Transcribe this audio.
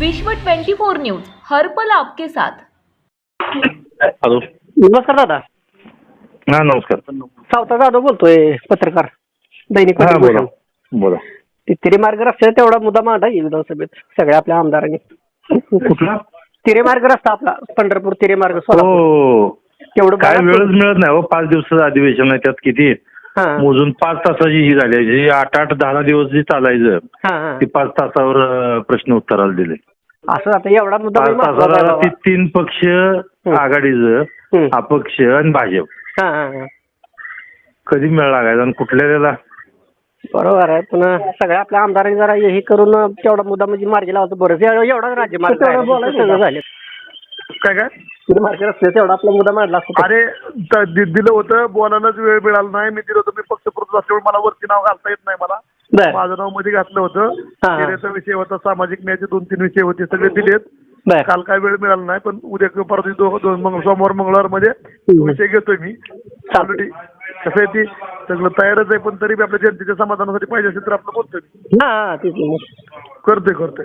विश्व 24 न्यूज हर्पल आपके साथ. हॅलो. नमस्कार दादा. हा नमस्कार. सावता जाधव बोलतोय पत्रकार. दैनिक हा बोला. पत्रकार. बोला ते तिरेमार्ग रस्त्याचा तेवढा मुद्दा मांडा येईल विधानसभेत सगळ्या आपल्या आमदारांनी. कुठला? तिरेमार्ग रस्ता आपला पंढरपूर तिरेमार्ग सोलापूर. हो. तेवढं काय बघा. वेळच मिळत नाही हो. पाच दिवसाचं अधिवेशन आहे त्यात किती? मोजून पाच तासाची ही झाली. जी आठ आठ दहा दिवस जी चालायचं. ती पाच तासावर प्रश्न उत्तराला दिले. असं आता एवढा मुद्दा पाच तासाला ती. तीन पक्ष आघाडीचं. अपक्ष आणि भाजप. कधी मेळ लागायचा आणि कुठल्या वेळेला? बरोबर आहे. पण सगळ्या आपल्या आमदारांनी जरा हे करून तेवढा मुद्दा म्हणजे मार्गी लावतो. बरं एवढा राज्य मार्ग सगळं झाले. काय काय? तिरेमार्ग रस्त्याचा तेवढा आपला मुद्दा मांडला असता. अरे दिलं होतं. बोलायलाच वेळ मिळाला नाही. मी दिलं होतं. मी पक्ष प्रमुख असल्यामुळे मला वरती नाव घालता येत नाही मला. माझं नावमध्ये घातलं होतं. विषय होता सामाजिक न्यायाचे दोन तीन विषय होते. सगळे दिलेत. काल काय वेळ मिळाला नाही पण उद्या दिवशी दोन सोमवार मंगळवारमध्ये विषय घेतोय मी. ऑलरेडी कसं आहे ती सगळं तयारच आहे पण तरी आपल्या जनतेच्या समाधानासाठी पाहिजे असेल तर आपलं बोलतोय. करतोय करतोय.